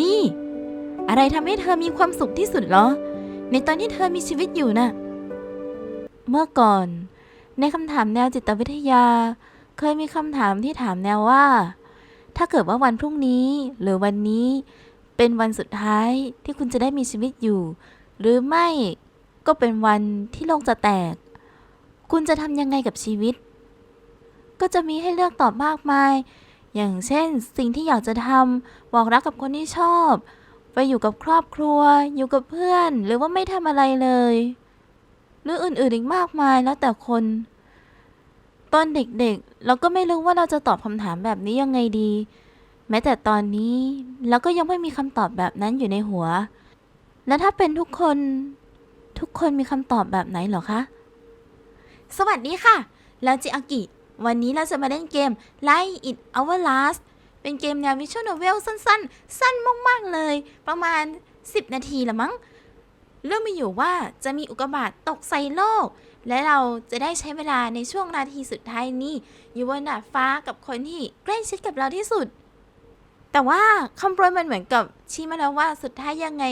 นี่ อะไรทำให้เธอมีความสุขที่สุดเหรอ ในตอนที่เธอมีชีวิตอยู่น่ะ เมื่อก่อน ในคำถามแนวจิตวิทยา เคยมีคำถามที่ถามแนวว่า ถ้าเกิดว่าวันพรุ่งนี้หรือวันนี้ เป็นวันสุดท้ายที่คุณจะได้มีชีวิตอยู่ หรือไม่ก็เป็นวันที่โลกจะแตก คุณจะทำยังไงกับชีวิต ก็จะมีให้เลือกตอบมากมาย อย่างเช่น สิ่งที่อยากจะทำบอกรักกับคนที่ชอบ ไปอยู่กับครอบครัว อยู่กับเพื่อน หรือว่าไม่ทำอะไรเลย หรืออื่นๆอีกมากมายแล้วแต่คน ตอนเด็กๆ เราก็ไม่รู้ว่าเราจะตอบคำถามแบบนี้ยังไงดี แม้แต่ตอนนี้เราก็ยังไม่มีคำตอบแบบนั้นอยู่ในหัว แล้วถ้าเป็นทุกคน ทุกคนมีคำตอบแบบไหนหรอคะ สวัสดีค่ะ แล้วจิอากิ วันนี้เราจะมาเล่นเกม Light It Our Last เป็นเกมแนววิชวลโนเวลสั้นๆ สั้นมากๆเลย ประมาณ 10 นาทีละมั้ง เรื่องมีอยู่ว่าจะมีอุกกาบาตตกใส่โลก และเราจะได้ใช้เวลาในช่วงนาทีสุดท้ายนี้ อยู่บนดาดฟ้ากับคนที่ใกล้ชิดกับเราที่สุด แต่ว่าคำโปรยมันเหมือนกับชี้มาแล้วว่าสุดท้ายยังไง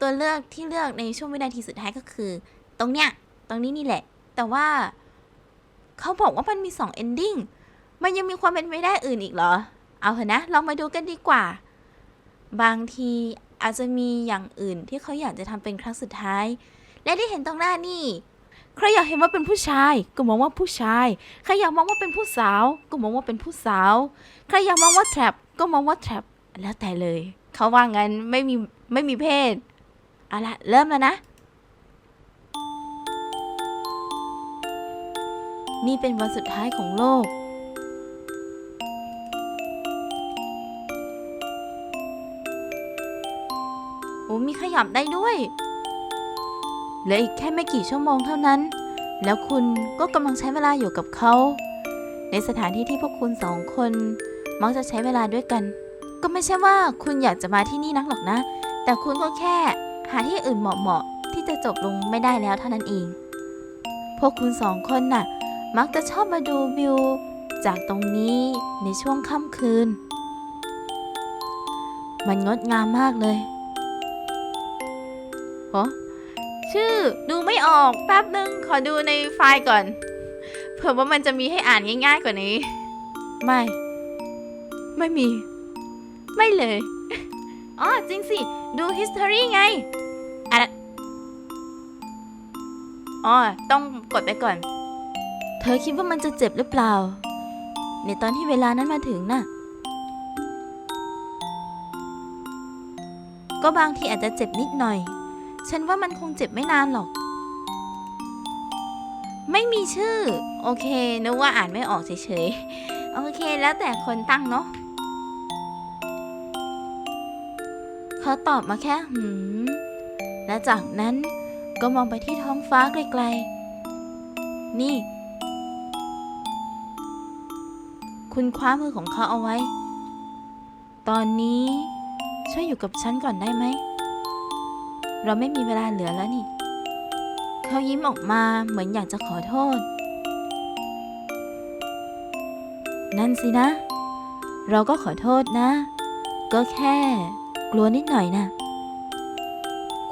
ตัวเลือกที่เลือกในช่วงวินาทีสุดท้ายก็คือ ตรงเนี้ยตรงนี้นี่แหละ แต่ว่า เขาบอกว่ามันมีสอง ending มันยังมีความเป็นไปได้อื่นอีกเหรอ เอาเถอะนะ ลองมาดูกันดีกว่า บางทีอาจจะมีอย่างอื่นที่เขาอยากจะทำเป็นครั้งสุดท้าย และที่เห็นตรงหน้านี่ ใครอยากเห็นว่าเป็นผู้ชาย ก็มองว่าผู้ชาย ใครอยากมองว่าเป็นผู้สาว ก็มองว่าเป็นผู้สาว ใครอยากมองว่า trap ก็มองว่า trap แล้วแต่เลย เขาว่างั้นไม่มีไม่มีเพศเอาละเริ่มแล้วนะ นี่เป็นวันสุดท้ายของโลก โอ้มีขยับได้ด้วย เหลืออีกแค่ไม่กี่ชั่วโมงเท่านั้น แล้วคุณก็กำลังใช้เวลาอยู่กับเขา ในสถานที่ที่พวกคุณสองคน มักจะใช้เวลาด้วยกัน ก็ไม่ใช่ว่าคุณอยากจะมาที่นี่นักหรอกนะ แต่คุณก็แค่หาที่อื่นเหมาะๆที่จะจบลงไม่ได้แล้วเท่านั้นเอง พวกคุณสองคนน่ะ มักจะชอบมาดูวิว จากตรงนี้ในช่วงค่ำคืน มันงดงามมากเลยโอชื่อดูไม่ออกแป๊บนึง ขอดูในไฟล์ก่อน เผื่อว่ามันจะมีให้อ่านง่ายๆกว่านี้ ไม่ ไม่มี ไม่เลย อ๋อ จริงสิ ดู history ไงอะอ๋อ ต้องกดไปก่อนเธอคิดว่ามันจะเจ็บหรือเปล่า ในตอนที่เวลานั้นมาถึงน่ะ ก็บางทีอาจจะเจ็บนิดหน่อย ฉันว่ามันคงเจ็บไม่นานหรอก ไม่มีชื่อ โอเคนึกว่าอ่านไม่ออกเฉยๆ โอเคแล้วแต่คนตั้งเนาะเขาตอบมาแค่หืม และจากนั้นก็มองไปที่ท้องฟ้าไกลๆ นี่ คุณคว้ามือของเขาเอาไว้ ตอนนี้ช่วยอยู่กับฉันก่อนได้ไหม เราไม่มีเวลาเหลือแล้วนี่ เขายิ้มออกมาเหมือนอยากจะขอโทษ นั่นสินะ เราก็ขอโทษนะ ก็แค่ กลัวนิดหน่อยนะ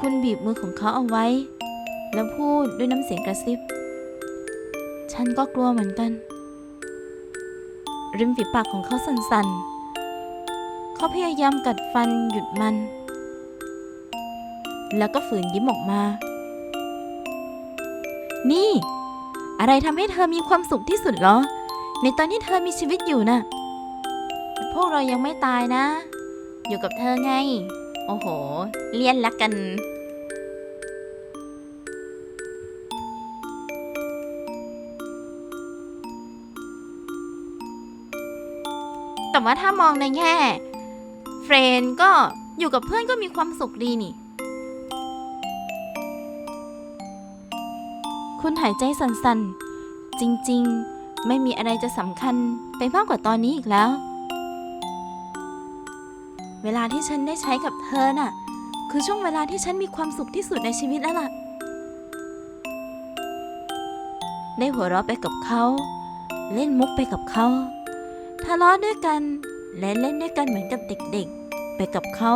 คุณบีบมือของเขาเอาไว้ แล้วพูดด้วยน้ำเสียงกระซิบ ฉันก็กลัวเหมือนกัน ริมฝีปากของเขาสั่นๆ เขาพยายามกัดฟันหยุดมัน แล้วก็ฝืนยิ้มออกมา นี่ อะไรทำให้เธอมีความสุขที่สุดเหรอ ในตอนที่เธอมีชีวิตอยู่น่ะพวกเรายังไม่ตายนะ อยู่กับเธอไง โอ้โห เลียนละกัน แต่ว่าถ้ามองในแง่เฟรนก็อยู่กับเพื่อนก็มีความสุขดีนี่ คุณหายใจสั่นๆ จริงๆ ไม่มีอะไรจะสำคัญไปมากกว่าตอนนี้อีกแล้ว เวลาที่ฉันได้ใช้กับเธอน่ะ คือช่วงเวลาที่ฉันมีความสุขที่สุดในชีวิตแล้วล่ะ ได้หัวเราะไปกับเขา เล่นมุกไปกับเขา ทะเลาะด้วยกัน และเล่นด้วยกันเหมือนกับเด็กๆ ไปกับเขา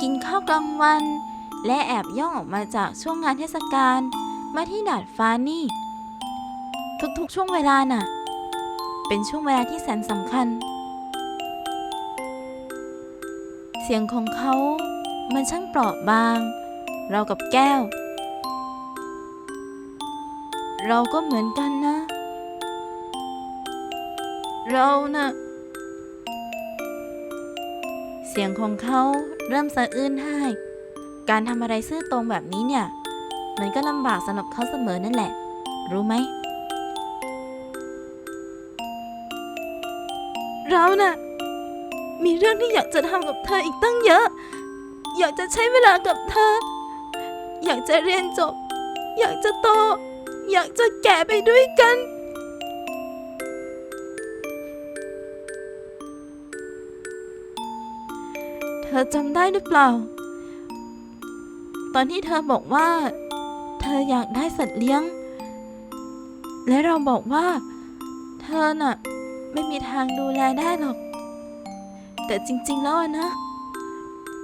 กินข้าวกลางวัน และแอบย่องออกมาจากช่วงงานเทศกาลมาที่ดาดฟ้านี่ ทุกๆช่วงเวลาน่ะ เป็นช่วงเวลาที่แสนสำคัญ เสียงของเขามันช่างเปราะบาง เรากับแก้ว เราก็เหมือนกันนะ เราน่ะ เสียงของเขาเริ่มสะอื้นไห้ การทำอะไรซื่อตรงแบบนี้เนี่ย มันก็ลำบากสำหรับเขาเสมอนั่นแหละ รู้ไหม เราน่ะ มีเรื่องที่อยากจะทำกับเธออีกตั้งเยอะ อยากจะใช้เวลากับเธอ อยากจะเรียนจบ อยากจะโต อยากจะแก่ไปด้วยกัน ธอจำได้หรือเปล่า ตอนที่เธอบอกว่า เธออยากได้สัตว์เลี้ยง และเราบอกว่า เธอน่ะ ไม่มีทางดูแลได้หรอก แต่จริง ๆ แล้วนะ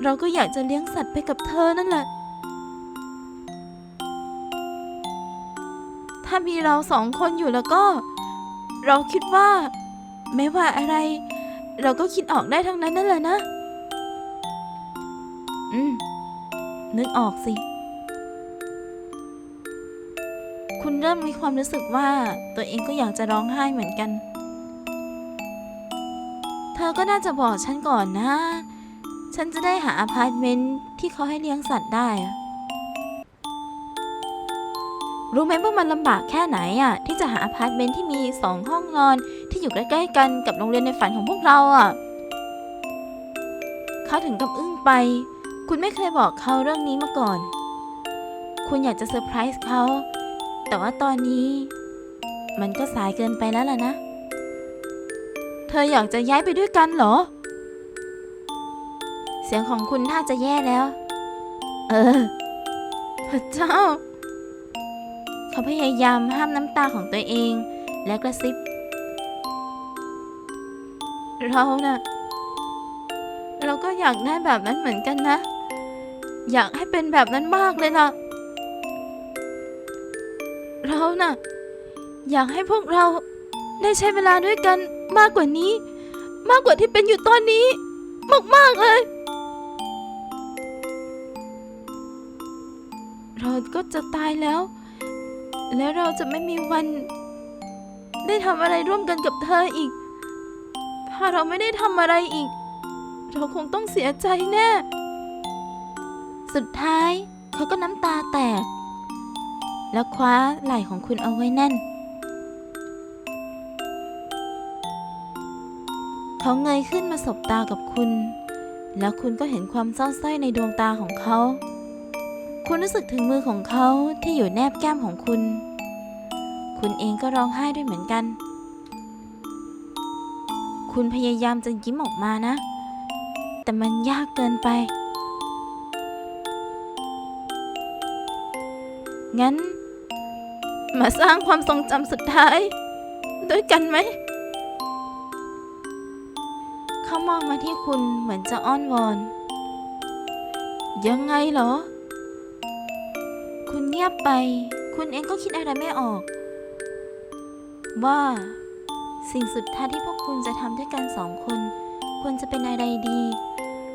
เราก็อยากจะเลี้ยงสัตว์ไปกับเธอนั่นแหละ ถ้ามีเราสองคนอยู่แล้วก็ เราคิดว่า ไม่ว่าอะไร เราก็คิดออกได้ทั้งนั้นนั่นแหละนะ นึกออกสิ คุณเริ่มมีความรู้สึกว่าตัวเองก็อยากจะร้องไห้เหมือนกัน เธอก็น่าจะบอกฉันก่อนนะ ฉันจะได้หาอพาร์ตเมนต์ที่เขาให้เลี้ยงสัตว์ได้อะรู้ไหมว่ามันลำบากแค่ไหนอะที่จะหาอพาร์ตเมนต์ที่มีสองห้องนอนที่อยู่ใกล้ๆกันกับโรงเรียนในฝันของพวกเราอะเขาถึงกับอึ้งไป คุณไม่เคยบอกเขาเรื่องนี้มาก่อน คุณอยากจะเซอร์ไพรส์เขา แต่ว่าตอนนี้ มันก็สายเกินไปแล้วล่ะนะ เธออยากจะย้ายไปด้วยกันเหรอ เสียงของคุณน่าจะแย่แล้ว เออ พระเจ้า เขาพยายามห้ามน้ำตาของตัวเอง และกระซิบ เราน่ะเราก็อยากได้แบบนั้นเหมือนกันนะ อยากให้เป็นแบบนั้นมากเลยล่ะ เราน่ะ อยากให้พวกเราได้ใช้เวลาด้วยกันมากกว่านี้ มากกว่าที่เป็นอยู่ตอนนี้ มาก ๆ เลย เราก็จะตายแล้ว แล้วเราจะไม่มีวัน ได้ทำอะไรร่วมกันกับเธออีก ถ้าเราไม่ได้ทำอะไรอีก เราคงต้องเสียใจแน่ สุดท้ายเขาก็น้ำตาแตก แล้วคว้าไหล่ของคุณเอาไว้แน่น เขาเงยขึ้นมาสบตากับคุณ แล้วคุณก็เห็นความเศร้าส้อยในดวงตาของเขา คุณรู้สึกถึงมือของเขาที่อยู่แนบแก้มของคุณ คุณเองก็ร้องไห้ด้วยเหมือนกัน คุณพยายามจะยิ้มออกมานะ แต่มันยากเกินไป งั้น มาสร้างความทรงจำสุดท้าย ด้วยกันไหม เขามองมาที่คุณเหมือนจะอ้อนวอน ยังไงเหรอ คุณเงียบไป คุณเองก็คิดอะไรไม่ออก ว่าสิ่งสุดท้ายที่พวกคุณจะทำด้วยกันสองคน ควรจะเป็นอะไรดี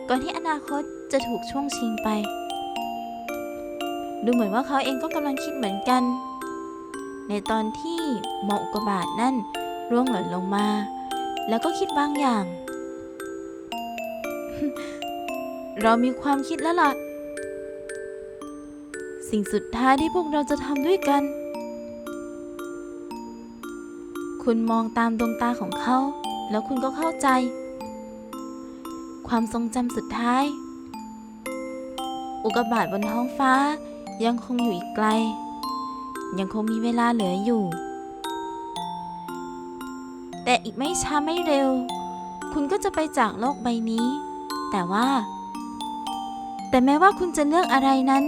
ก่อนที่อนาคตจะถูกช่วงชิงไป ดูเหมือนว่าเขาเองก็กำลังคิดเหมือนกัน ในตอนที่หมอกอุกบาตนั่นร่วงหล่นลงมา แล้วก็คิดบางอย่าง เรามีความคิดแล้วล่ะ สิ่งสุดท้ายที่พวกเราจะทำด้วยกัน คุณมองตามดวงตาของเขา แล้วคุณก็เข้าใจ ความทรงจำสุดท้าย อุกกาบาตบนท้องฟ้า ยังคงอยู่อีกไกล ยังคงมีเวลาเหลืออยู่ แต่อีกไม่ช้าไม่เร็ว คุณก็จะไปจากโลกใบนี้ แต่ว่า แต่แม้ว่าคุณจะเลือกอะไรนั้น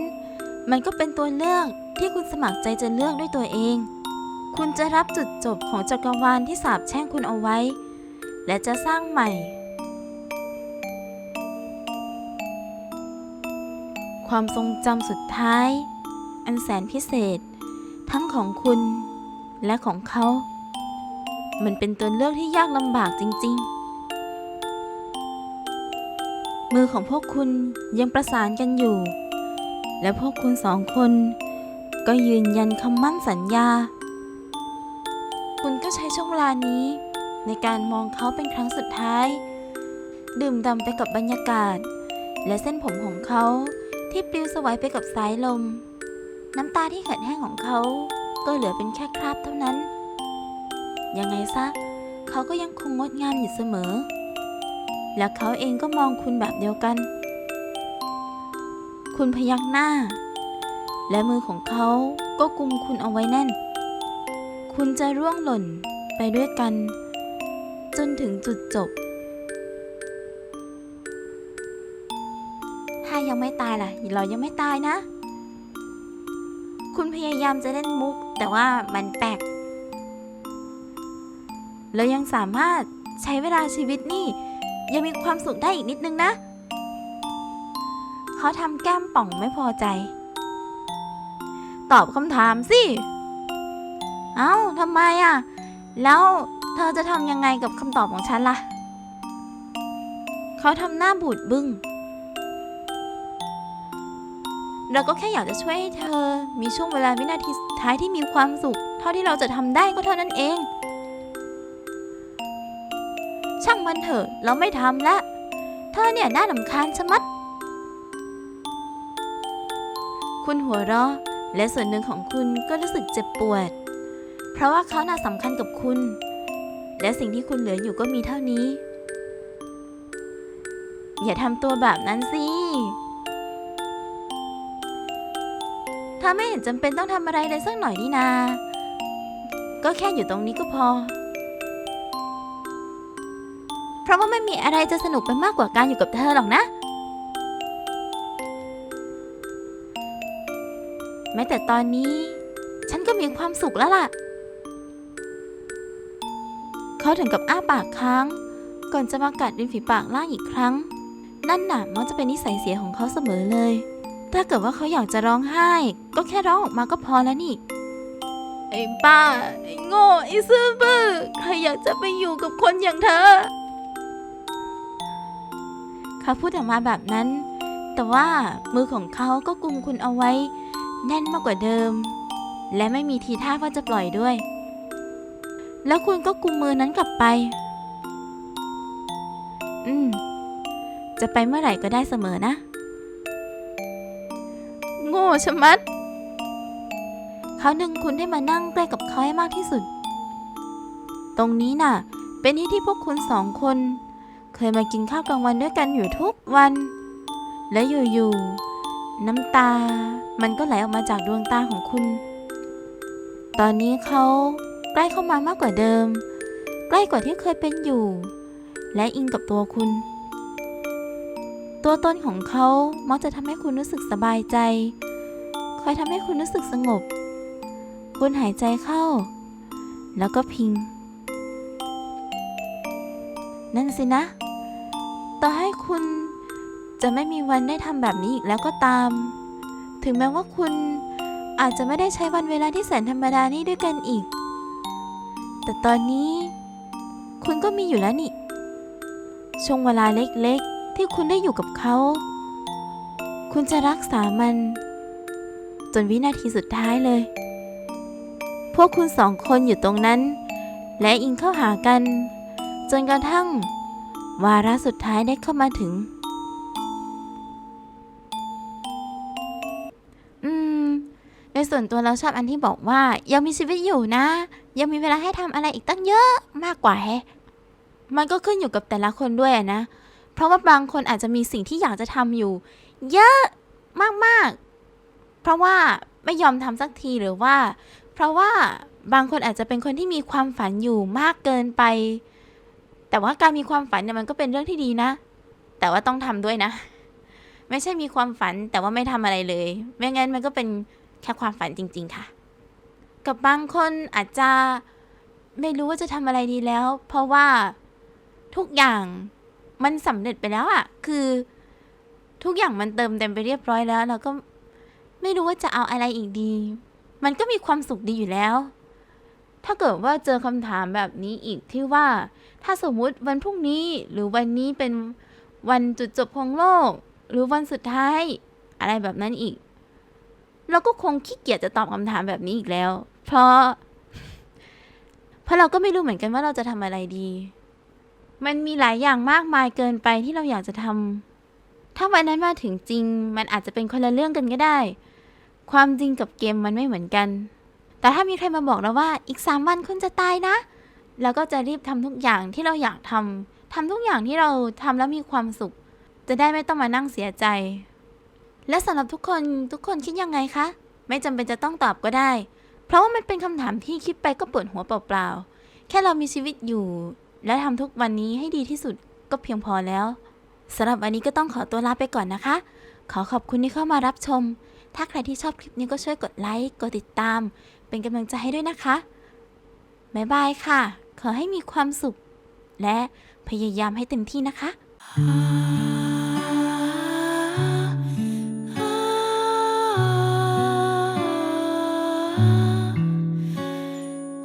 มันก็เป็นตัวเลือกที่คุณสมัครใจจะเลือกด้วยตัวเอง คุณจะรับจุดจบของจักรวาลที่สาบแช่งคุณเอาไว้ และจะสร้างใหม่ ความทรงจำสุดท้าย อันแสนพิเศษ ทั้งของคุณและของเขา มันเป็นตัวเลือกที่ยากลำบากจริง ๆ มือของพวกคุณยังประสานกันอยู่ และพวกคุณสองคน ก็ยืนยันคำมั่นสัญญา คุณก็ใช้ช่วงเวลานี้ ในการมองเขาเป็นครั้งสุดท้าย ดื่มด่ำไปกับบรรยากาศ และเส้นผมของเขา ที่ปลิวสวายไปกับสายลม น้ำตาที่เขิดแห้งของเขา ก็เหลือเป็นแค่คราบเท่านั้น ยังไงซะ เขาก็ยังคงงดงามอยู่เสมอ และเขาเองก็มองคุณแบบเดียวกัน คุณพยักหน้า และมือของเขาก็กุมคุณเอาไว้แน่น คุณจะร่วงหล่นไปด้วยกัน จนถึงจุดจบ ยังไม่ตายล่ะ เรายังไม่ตายนะ คุณพยายามจะเล่นมุก แต่ว่ามันแปลกเรายังสามารถใช้เวลาชีวิตนี่ ยังมีความสุขได้อีกนิดนึงนะ เขาทำแก้มป่องไม่พอใจ ตอบคำถามสิ เอ้าทำไมอะ แล้วเธอจะทำยังไงกับคำตอบของฉันล่ะ เขาทำหน้าบูดบึง้ง เราก็แค่อยากจะช่วยให้เธอ มีช่วงเวลาวินาทีสุดท้ายที่มีความสุข เท่าที่เราจะทำได้ก็เท่านั้นเอง ช่างมันเถอะ เราไม่ทำละ เธอเนี่ยน่าลำคาญชะมัด คุณหัวเราะ และส่วนหนึ่งของคุณก็รู้สึกเจ็บปวด เพราะว่าเขาน่าสำคัญกับคุณ และสิ่งที่คุณเหลืออยู่ก็มีเท่านี้ อย่าทำตัวแบบนั้นสิ ถ้าไม่เห็นจำเป็นต้องทำอะไรเลยสักหน่อยนี่นา ก็แค่อยู่ตรงนี้ก็พอ เพราะว่าไม่มีอะไรจะสนุกไปมากกว่าการอยู่กับเธอหรอกนะ แม้แต่ตอนนี้ ฉันก็มีความสุขแล้วล่ะ เขาถึงกับอ้าปากค้าง ก่อนจะมากัดริมฝีปากล่างอีกครั้ง นั่นน่ะมักจะเป็นนิสัยเสียของเขาเสมอเลย ถ้าเกิดว่าเขาอยากจะร้องไห้ ก็แค่ร้องออกมาก็พอแล้วนี่ ไอ้ป้า ไอ้โง่ ไอ้ซื่อบื้อ ใครอยากจะไปอยู่กับคนอย่างเธอ เขาพูดออกมาแบบนั้น แต่ว่ามือของเขาก็กุมคุณเอาไว้ แน่นมากกว่าเดิม และไม่มีทีท่าว่าจะปล่อยด้วย แล้วคุณก็กุมมือนั้นกลับไป อืม จะไปเมื่อไหร่ก็ได้เสมอนะ โง่ชะมัด เขาดึงคุณให้มานั่งใกล้กับเขาให้มากที่สุด ตรงนี้น่ะ เป็นที่ที่พวกคุณสองคน เคยมากินข้าวกลางวันด้วยกันอยู่ทุกวัน และอยู่ๆน้ำตา มันก็ไหลออกมาจากดวงตาของคุณ ตอนนี้เขาใกล้เข้ามามากกว่าเดิม ใกล้กว่าที่เคยเป็นอยู่ และอิงกับตัวคุณ ตัวตนของเขามักจะทำให้คุณรู้สึกสบายใจ คอยทำให้คุณรู้สึกสงบ คุณหายใจเข้า แล้วก็พิง นั่นสินะ ต่อให้คุณจะไม่มีวันได้ทำแบบนี้อีกแล้วก็ตาม ถึงแม้ว่าคุณอาจจะไม่ได้ใช้วันเวลาที่แสนธรรมดานี้ด้วยกันอีก แต่ตอนนี้ คุณก็มีอยู่แล้วนี่ ช่วงเวลาเล็กๆ ที่คุณได้อยู่กับเขา คุณจะรักษามัน จนวินาทีสุดท้ายเลย พวกคุณสองคนอยู่ตรงนั้น และอิงเข้าหากัน จนกระทั่ง วาระสุดท้ายได้เข้ามาถึง อืม ในส่วนตัวเราชอบอันที่บอกว่า ยังมีชีวิตอยู่นะ ยังมีเวลาให้ทำอะไรอีกตั้งเยอะมากกว่าแฮะมันก็ขึ้นอยู่กับแต่ละคนด้วยนะ เพราะว่าบางคนอาจจะมีสิ่งที่อยากจะทำอยู่ เยอะมากๆ เพราะว่าไม่ยอมทำสักทีหรือว่า เพราะว่าบางคนอาจจะเป็นคนที่มีความฝันอยู่มากเกินไป แต่ว่าการมีความฝันเนี่ยมันก็เป็นเรื่องที่ดีนะ แต่ว่าต้องทำด้วยนะ ไม่ใช่มีความฝันแต่ว่าไม่ทำอะไรเลย ไม่งั้นมันก็เป็นแค่ความฝันจริง ๆ ค่ะ กับบางคนอาจจะไม่รู้ว่าจะทำอะไรดีแล้ว เพราะว่าทุกอย่าง มันสำเร็จไปแล้วอะคือ ทุกอย่างมันเติมเต็มไปเรียบร้อยแล้ว เราก็ไม่รู้ว่าจะเอาอะไรอีกดี มันก็มีความสุขดีอยู่แล้ว ถ้าเกิดว่าเจอคำถามแบบนี้อีกที่ว่า ถ้าสมมุติวันพรุ่งนี้หรือวันนี้เป็นวันจุดจบของโลก หรือวันสุดท้าย อะไรแบบนั้นอีก เราก็คงขี้เกียจจะตอบคำถามแบบนี้อีกแล้ว เพราะ เพราะเราก็ไม่รู้เหมือนกันว่าเราจะทำอะไรดี มันมีหลายอย่างมากมายเกินไปที่เราอยากจะทำถ้าวันนั้นมาถึงจริง มันอาจจะเป็นคนละเรื่องกันก็ได้ ความจริงกับเกมมันไม่เหมือนกัน แต่ถ้ามีใครมาบอกเราว่าอีกสามวันคุณจะตายนะเราก็จะรีบทำทุกอย่างที่เราอยากทำทำทุกอย่างที่เราทำแล้วมีความสุข จะได้ไม่ต้องมานั่งเสียใจ และสำหรับทุกคนทุกคนคิดยังไงคะ ไม่จำเป็นจะต้องตอบก็ได้ เพราะว่ามันเป็นคำถามที่คิดไปก็ปวดหัวเปล่าๆแค่เรามีชีวิตอยู่ และทำทุกวันนี้ให้ดีที่สุดก็เพียงพอแล้วสำหรับวันนี้ก็ต้องขอตัวลาไปก่อนนะคะ ขอขอบคุณที่เข้ามารับชม ถ้าใครที่ชอบคลิปนี้ก็ช่วยกดไลค์ กดติดตาม เป็นกำลังใจให้ด้วยนะคะ บ๊ายบายค่ะ ขอให้มีความสุข และพยายามให้เต็มที่นะคะ